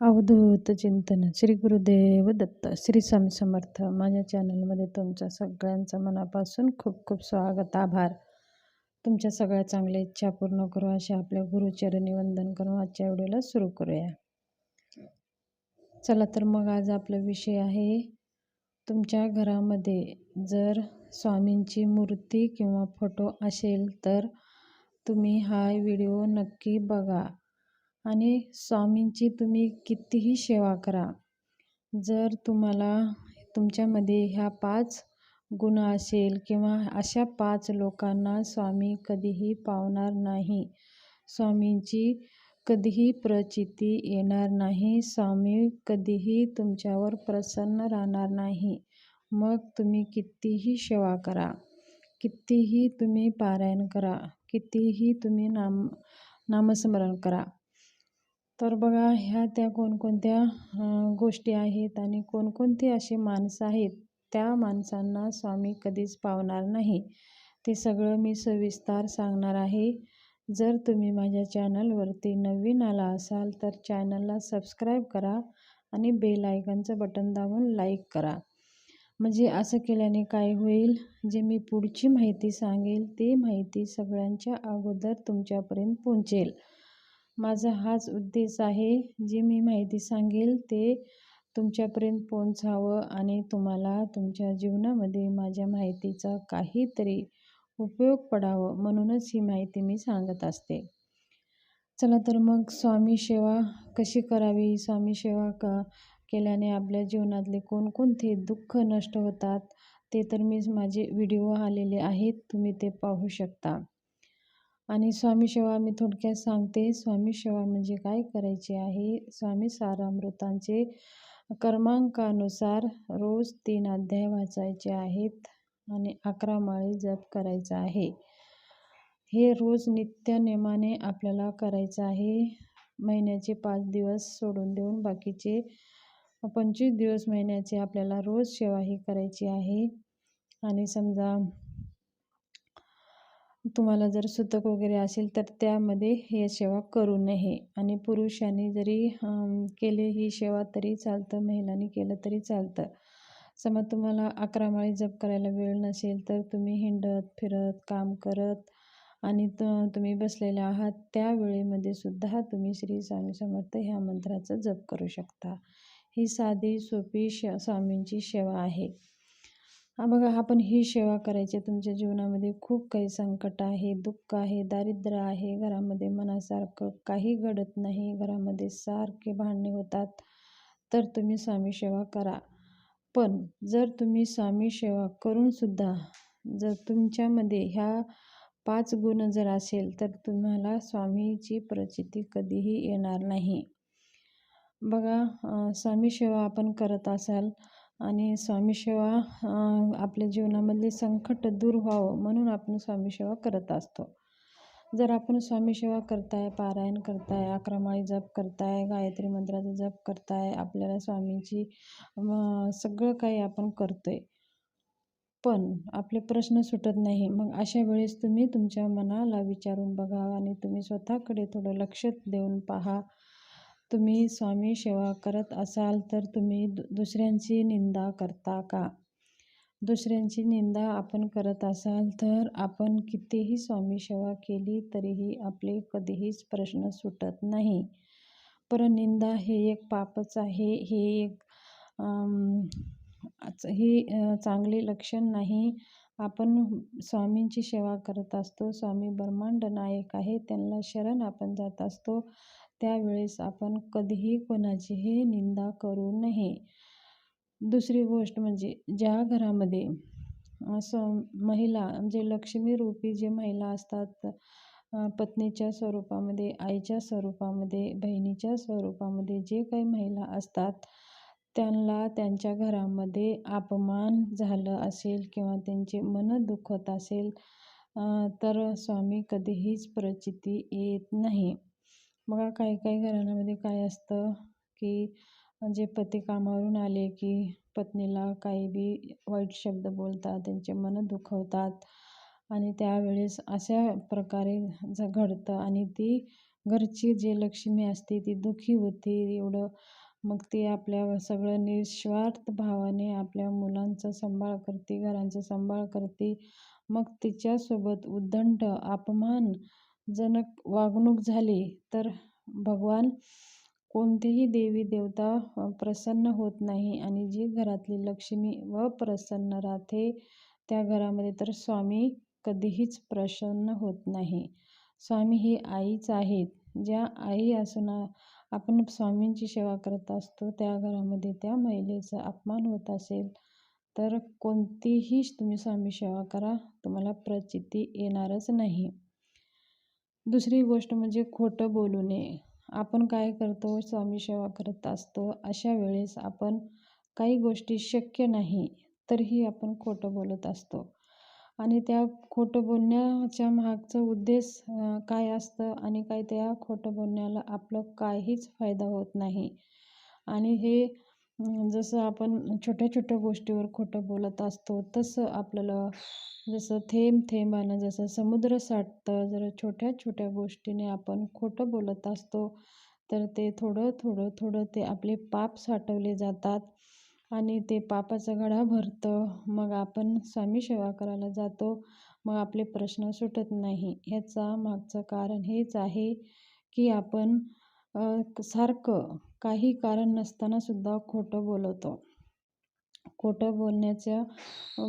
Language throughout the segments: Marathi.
अवधूत चिंतन श्री गुरुदेव दत्त श्री स्वामी समर्थ. माझ्या चॅनलमध्ये तुमच्या सगळ्यांचं मनापासून खूप खूप स्वागत आभार. तुमच्या सगळ्या चांगल्या इच्छा पूर्ण करू अशा आपल्या गुरुचरणी वंदन करून आजच्या व्हिडिओला सुरू करूया. चला तर मग आज आपला विषय आहे तुमच्या घरामध्ये जर स्वामींची मूर्ती किंवा फोटो असेल तर तुम्ही हा व्हिडिओ नक्की बघा. आणि स्वामींची तुम्ही कितीही सेवा करा. जर तुम्हाला तुमच्यामध्ये ह्या पाच गुण असेल किंवा अशा पाच लोकांना स्वामी कधीही पावणार नाही स्वामींची कधीही प्रचिती येणार नाही स्वामी कधीही तुमच्यावर प्रसन्न राहणार नाही. मग तुम्ही कितीही सेवा करा कितीही तुम्ही पारायण करा कितीही तुम्ही नाम नामस्मरण करा. तर बघा ह्या त्या कोणकोणत्या गोष्टी आहेत आणि कोणकोणती अशी माणसं आहेत त्या माणसांना स्वामी कधीच पावणार नाही. ते सगळं मी सविस्तर सांगणार आहे. जर तुम्ही माझ्या चॅनलवरती नवीन आला असाल तर चॅनलला सबस्क्राईब करा आणि बेल आयकनचं बटन दाबून लाईक करा. म्हणजे असं केल्याने काय होईल जे मी पुढची माहिती सांगेल ती माहिती सगळ्यांच्या अगोदर तुमच्यापर्यंत पोहोचेल. माझा हाच उद्देश आहे जी मी माहिती सांगेल ते तुमच्यापर्यंत पोहोचावं आणि तुम्हाला तुमच्या जीवनामध्ये माझ्या माहितीचा काहीतरी उपयोग पडावं म्हणूनच ही माहिती मी सांगत असते. चला तर मग स्वामी सेवा कशी करावी? स्वामी सेवा का केल्याने आपल्या जीवनातले कोणकोणते दुःख नष्ट होतात ते तर मी माझे व्हिडिओ आलेले आहेत तुम्ही ते पाहू शकता. आणि स्वामी सेवा मी थोडक्यात सांगते. स्वामी सेवा म्हणजे काय करायचे आहे? स्वामी सारामृतांचे क्रमांकानुसार रोज तीन अध्याय वाचायचे आहेत आणि अकरा माळी जप करायचा आहे. हे रोज नित्य नियमाने आपल्याला करायचं आहे. महिन्याचे पाच दिवस सोडून देऊन बाकीचे पंचवीस दिवस महिन्याचे आपल्याला रोज सेवा ही करायची आहे. आणि समजा तुम्हाला जर सुतक वगैरे असेल तर त्यामध्ये हे सेवा करू नये. आणि पुरुषांनी जरी केले ही सेवा तरी चालतं महिलांनी केलं तरी चालतं. समज तुम्हाला अकरा माळी जप करायला वेळ नसेल तर तुम्ही हिंडत फिरत काम करत आणि त तुम्ही बसलेले आहात त्या वेळेमध्ये सुद्धा तुम्ही श्री स्वामी समर्थ ह्या मंत्राचा जप करू शकता. ही साधी सोपी श स्वामींची सेवा आहे. हा बघा आपण ही सेवा करायची तुमच्या जीवनामध्ये खूप काही संकट आहे दुःख आहे दारिद्र्य आहे. घरामध्ये मनासारखं काही घडत नाही. घरामध्ये सारखे भांडणे होतात. तर तुम्ही स्वामी सेवा करा. पण जर तुम्ही स्वामी सेवा करूनसुद्धा जर तुमच्यामध्ये ह्या पाच गुण जर असेल तर तुम्हाला स्वामीची प्रचिती कधीही येणार नाही. बघा स्वामी सेवा आपण करत असाल आणि स्वामी सेवा आपल्या जीवनामधले संकट दूर व्हावं म्हणून आपण स्वामी सेवा करत असतो. जर आपण स्वामी सेवा करताय पारायण करताय अक्रमाळी जप करताय गायत्री मंत्राचा जप करताय आपल्याला स्वामींची सगळं काही आपण करतोय. पण आपले प्रश्न सुटत नाही. मग अशा वेळेस तुम्ही तुमच्या मनाला विचारून बघा आणि तुम्ही स्वतःकडे थोडं लक्ष देऊन पहा. तुम्ही स्वामी सेवा करत असाल तर तुम्ही दु दुसऱ्यांची निंदा करता का? दुसऱ्यांची निंदा आपण करत असाल तर आपण कितीही स्वामी सेवा केली तरीही आपले कधीहीच प्रश्न सुटत नाही. परनिंदा हे एक पापच आहे. हे एक हे चांगले लक्षण नाही. आपण स्वामींची सेवा करत असतो. स्वामी ब्रह्मांड नायक आहे. त्यांना शरण आपण जात असतो. त्यावेळेस आपण कधीही कोणाचीही निंदा करू नये. दुसरी गोष्ट म्हणजे ज्या घरामध्ये असं महिला म्हणजे लक्ष्मीरूपी जे महिला असतात पत्नीच्या स्वरूपामध्ये आईच्या स्वरूपामध्ये बहिणीच्या स्वरूपामध्ये जे काही महिला असतात त्यांना त्यांच्या घरामध्ये अपमान झालं असेल किंवा त्यांचे मन दुखत असेल तर स्वामी कधीहीच प्रचिती येत नाही. बघा काही काही घराण्यामध्ये काय असतं की जे पती कामावरून आले की पत्नीला काही बी वाईट शब्द बोलतात त्यांचे मन दुखवतात आणि त्यावेळेस अशा प्रकारे ज घडतं आणि ती घरची जी लक्ष्मी असते ती दुःखी होते एवढं. मग ती आपल्या सगळं निस्वार्थ भावाने आपल्या मुलांचा सांभाळ करते घरांचा सांभाळ करते. मग तिच्यासोबत उद्दंड जनक वागणूक झाली तर भगवान कोणतीही देवी देवता प्रसन्न होत नाही आणि जी घरातली लक्ष्मी व प्रसन्न राहते त्या घरामध्ये तर स्वामी कधीहीच प्रसन्न होत नाही. स्वामी ही आईच आहेत. ज्या आई असून आपण स्वामींची सेवा करत असतो त्या घरामध्ये त्या महिलेचा अपमान होत असेल तर कोणतीही तुम्ही स्वामी सेवा करा तुम्हाला प्रचिती येणारच नाही. दुसरी गोष्ट म्हणजे खोटं बोलू नये. आपण काय करतो? स्वामी सेवा करत असतो. अशा वेळेस आपण काही गोष्टी शक्य नाही तरीही आपण खोटं बोलत असतो. आणि त्या खोटं बोलण्याच्या मागचा उद्देश काय असतं? आणि काय त्या खोटं बोलण्याला आपलं काहीच फायदा होत नाही. आणि हे जसं आपण छोट्या छोट्या गोष्टीवर खोटं बोलत असतो तसं आपल्याला जसं थेंब थेंबानं जसं समुद्र साठतं जर छोट्या छोट्या गोष्टीने आपण खोटं बोलत असतो तर ते थोडं थोडं थोडं ते आपले पाप साठवले जातात आणि ते पापाचं घडा भरतं. मग आपण स्वामी सेवा करायला जातो मग आपले प्रश्न सुटत नाही. ह्याचा मागचं कारण हेच आहे की आपण सारखं काही कारण नसतानासुद्धा खोटं बोलवतो खोटं बोलण्याच्या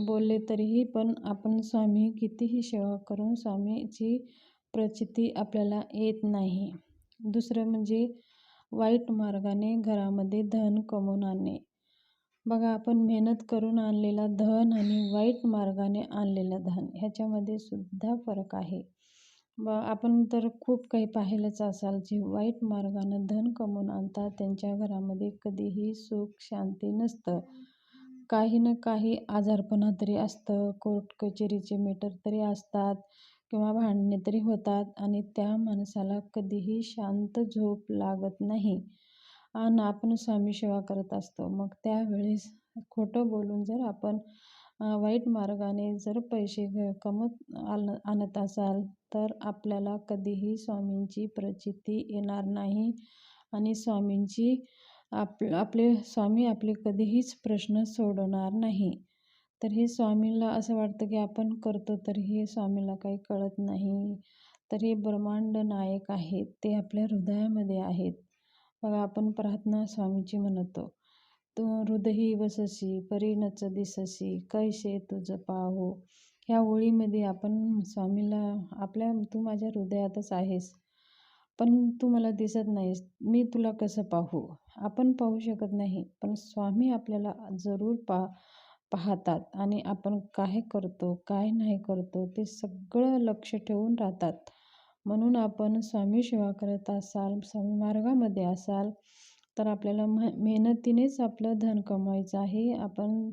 बोलले तरीही पण आपण स्वामी कितीही सेवा करून स्वामीची प्रचिती आपल्याला येत नाही. दुसरं म्हणजे वाईट मार्गाने घरामध्ये धन कमवून आणणे. बघा आपण मेहनत करून आणलेला धन आणि वाईट मार्गाने आणलेलं धन ह्याच्यामध्ये सुद्धा फरक आहे. ब आपण तर खूप काही पाहिलंच असाल. जे वाईट मार्गानं धन कमवून आणतात त्यांच्या घरामध्ये कधीही सुख शांती नसतं. काही ना काही आजारपणा तरी असतं. कोर्ट कचेरीचे मीटर तरी असतात किंवा भांडणे तरी होतात आणि त्या माणसाला कधीही शांत झोप लागत नाही. आणि आपण स्वामी सेवा करत असतो. मग त्यावेळेस खोटं बोलून जर आपण वाईट मार्गाने जर पैसे कमत आल आणत असाल तर आपल्याला कधीही स्वामींची प्रचिती येणार नाही. आणि स्वामींची आप आपले स्वामी आपले कधीहीच प्रश्न सोडवणार नाही. तर हे स्वामीला असं वाटतं की आपण करतो तर हे स्वामीला काही कळत नाही. तर हे ब्रह्मांड नायक आहेत. ते आपल्या हृदयामध्ये आहेत. बघा आपण प्रार्थना स्वामीची म्हणतो. तू हृदयी वससी परिणच दिससी कैसे तुझ पाहो? ह्या ओळीमध्ये आपण स्वामीला आपल्या तू माझ्या हृदयातच आहेस पण तू मला दिसत नाहीस मी तुला कसं पाहू? आपण पाहू शकत नाही पण स्वामी आपल्याला जरूर पा पाहतात आणि आपण काय करतो काय नाही करतो ते सगळं लक्ष ठेवून राहतात. म्हणून आपण स्वामी सेवा करत असाल स्वामी मार्गामध्ये असाल तर आपल्याला मेहनतीनेच आपलं धन कमवायचं आहे. आपण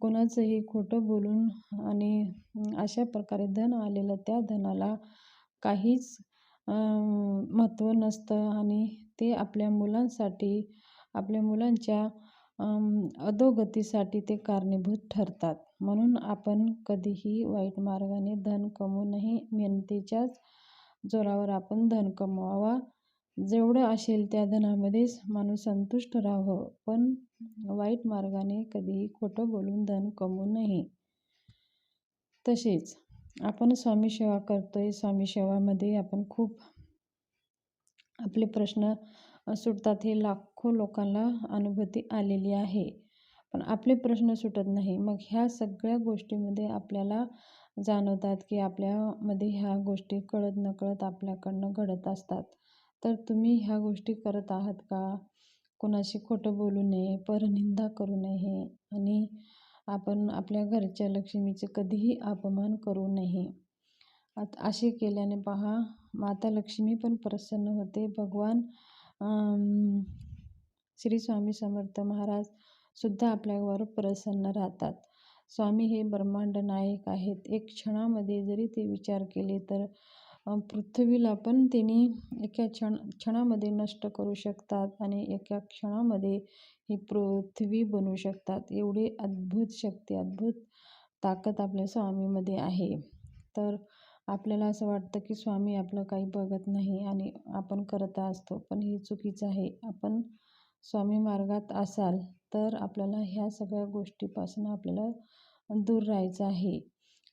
कोणाचंही खोटं बोलून आणि अशा प्रकारे धन आलेलं त्या धनाला काहीच महत्त्व नसतं आणि ते आपल्या मुलांसाठी आपल्या मुलांच्या अधोगतीसाठी ते कारणीभूत ठरतात. म्हणून आपण कधीही वाईट मार्गाने धन कमवू नये. मेहनतीच्याच जोरावर आपण धन कमवावा. जेवढं असेल त्या धनामध्येच माणूस संतुष्ट राहावं पण वाईट मार्गाने कधीही खोटं बोलून धन कमवू नये. तसेच आपण स्वामी सेवा करतोय स्वामी सेवामध्ये आपण खूप आपले प्रश्न सुटतात हे लाखो लोकांना अनुभूती आलेली आहे. पण आपले प्रश्न सुटत नाही. मग ह्या सगळ्या गोष्टीमध्ये आपल्याला जाणवतात की आपल्यामध्ये ह्या गोष्टी कळत नकळत आपल्याकडनं घडत असतात. तर तुम्ही ह्या गोष्टी करत आहात का? कोणाशी खोटं बोलू नये परनिंदा करू नये आणि आपण आपल्या घरच्या लक्ष्मीचे कधीही अपमान करू नये. असे केल्याने पहा माता लक्ष्मी पण प्रसन्न होते. भगवान श्री स्वामी समर्थ महाराज सुद्धा आपल्यावर प्रसन्न राहतात. स्वामी हे ब्रह्मांड नायक आहेत. एक क्षणामध्ये जरी ते विचार केले तर पृथ्वीला पण त्यांनी एका क्षण क्षणामध्ये नष्ट करू शकतात आणि एका क्षणामध्ये ही पृथ्वी बनवू शकतात. एवढी अद्भुत शक्ती अद्भुत ताकद आपल्या स्वामीमध्ये आहे. तर आपल्याला असं वाटतं की स्वामी आपलं काही बघत नाही आणि आपण करत असतो पण हे चुकीचं आहे. आपण स्वामी मार्गात असाल तर आपल्याला ह्या सगळ्या गोष्टीपासून आपल्याला दूर राहायचं आहे.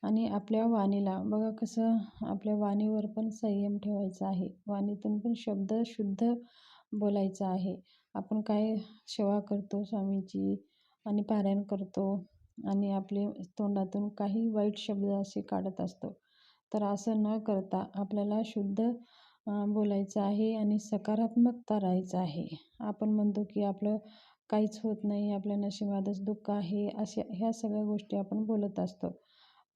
आणि आपल्या वाणीला. बघा कसं आपल्या वाणीवर पण संयम ठेवायचा आहे. वाणीतून पण शब्द शुद्ध बोलायचा आहे. आपण काय सेवा करतो स्वामीची आणि पारायण करतो आणि आपले तोंडातून काही वाईट शब्द असे काढत असतो. तर असं न करता आपल्याला शुद्ध बोलायचं आहे आणि सकारात्मकता राहायचं आहे. आपण म्हणतो की आपलं काहीच होत नाही आपल्या नशिबातच दुःख आहे अशा ह्या सगळ्या गोष्टी आपण बोलत असतो.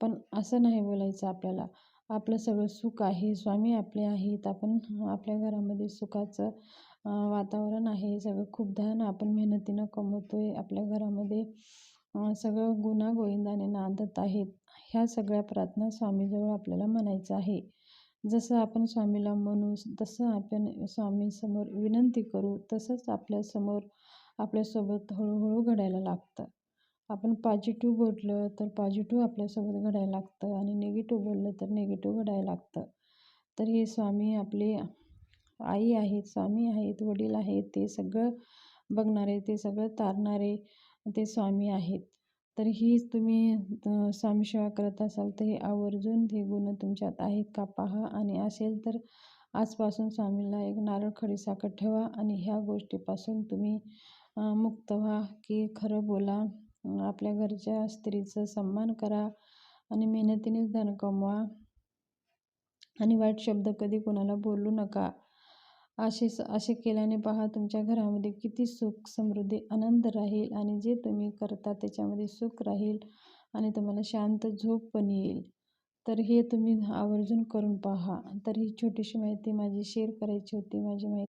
पण असं नाही बोलायचं आपल्याला. आपलं सगळं सुख आहे. स्वामी आपले आहेत. आपण आपल्या घरामध्ये सुखाचं वातावरण आहे. सगळं खूप धन आपण मेहनतीनं कमवतो आहे आपल्या घरामध्ये सगळं गुणागोविंदाने नांदत आहेत. ह्या सगळ्या प्रार्थना स्वामीजवळ आपल्याला म्हणायचं आहे. जसं आपण स्वामीला म्हणू तसं आपण स्वामीसमोर विनंती करू. तसंच आपल्यासमोर आपल्यासोबत हळूहळू घडायला लागतं. आपण पॉझिटिव्ह बोललं तर पॉझिटिव्ह आपल्यासोबत घडायला लागतं आणि निगेटिव्ह बोललं तर निगेटिव्ह घडायला लागतं. तर हे स्वामी आपले आई आहेत स्वामी आहेत वडील आहेत ते सगळं बघणारे ते सगळं तारणारे ते स्वामी आहेत. तर ही तुम्ही स्वामी सेवा करत असाल तर हे आवर्जून हे गुण तुमच्यात आहेत का पहा आणि असेल तर आजपासून स्वामीला एक नारळ खडीसाखर ठेवा आणि ह्या गोष्टीपासून तुम्ही मुक्त व्हा की खरं बोला. आपल्या घरच्या स्त्रीचा सन्मान करा आणि मेहनतीनेच धन कमवा. आणि वाईट शब्द कधी कोणाला बोलू नका. असे असे केल्याने पहा तुमच्या घरामध्ये किती सुख समृद्धी आनंद राहील आणि जे तुम्ही करता त्याच्यामध्ये सुख राहील आणि तुम्हाला शांत झोप पण येईल. तर हे तुम्ही आवर्जून करून पहा. तर ही छोटीशी माहिती माझी शेअर करायची होती. माझी माहिती